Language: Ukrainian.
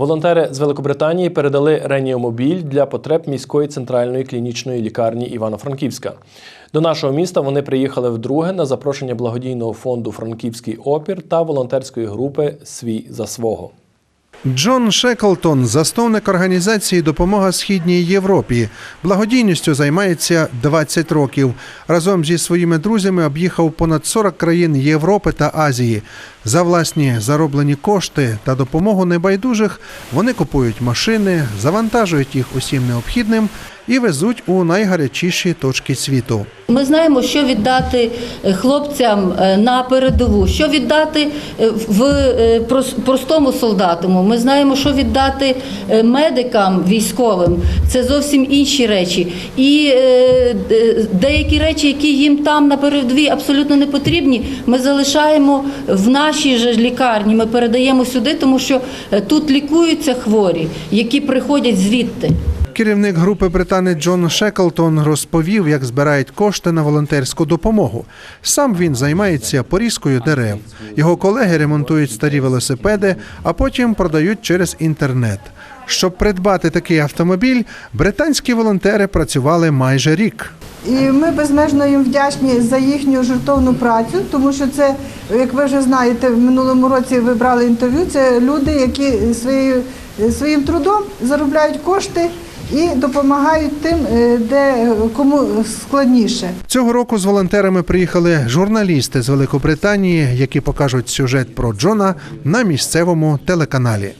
Волонтери з Великобританії передали реніомобіль для потреб міської центральної клінічної лікарні Івано-Франківська. До нашого міста вони приїхали вдруге на запрошення благодійного фонду Франківський опір та волонтерської групи Свій за свого. Джон Шеклтон, засновник організації Допомога Східній Європі. Благодійністю займається 20 років. Разом зі своїми друзями об'їхав понад 40 країн Європи та Азії. За власні зароблені кошти та допомогу небайдужих вони купують машини, завантажують їх усім необхідним і везуть у найгарячіші точки світу. Ми знаємо, що віддати е, хлопцям е, на передову, що віддати е, в простому солдатому. Ми знаємо, що віддати медикам військовим. Це зовсім інші речі. І деякі речі, які їм там на передовій абсолютно не потрібні, ми залишаємо в нашій же лікарні. Ми передаємо сюди, тому що е, тут лікуються хворі, які приходять звідти. Керівник групи британець Джон Шеклтон розповів, як збирають кошти на волонтерську допомогу. Сам він займається порізкою дерев. Його колеги ремонтують старі велосипеди, а потім продають через інтернет. Щоб придбати такий автомобіль, британські волонтери працювали майже рік. І ми безмежно їм вдячні за їхню жертовну працю, тому що це, як ви вже знаєте, в минулому році ви брали інтерв'ю. Це люди, які своєю, своїм трудом заробляють кошти і допомагають тим, е, де кому складніше. Цього року з волонтерами приїхали журналісти з Великобританії, які покажуть сюжет про Джона на місцевому телеканалі.